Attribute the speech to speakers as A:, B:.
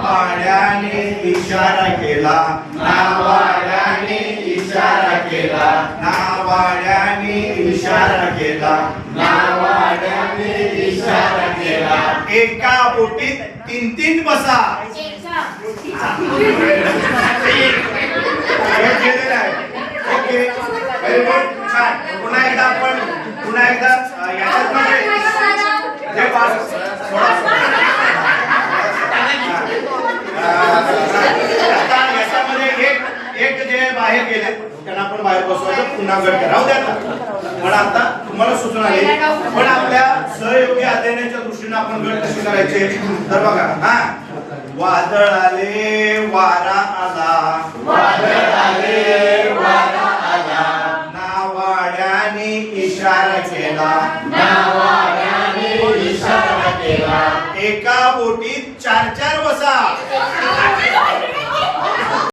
A: नावाड्याने इशारा केला. नावाड्याने इशारा केला. नावाड्याने इशारा केला.
B: नावाड्याने इशारा केला.
A: एका बोटीत तीन तीन बसा ओके. व्हेरी गुड छान. पुन्हा एकदा आपण पुन्हा एकदा याच्यात म्हणजे जे थोडा एक जे बाहेर गेले त्यांना आपण बाहेर बसवायचं पुन्हा गट करा. द्या आता. पण आता तुम्हाला सूचना आहे पण आपल्या सहयोगी अध्ययनाच्या दृष्टीने आपण गट कसे करायचे? तर बघा हा. वादळ आले वारा आला. नावाड्याने इशारा केला. एका बोटीत चार चार बसा.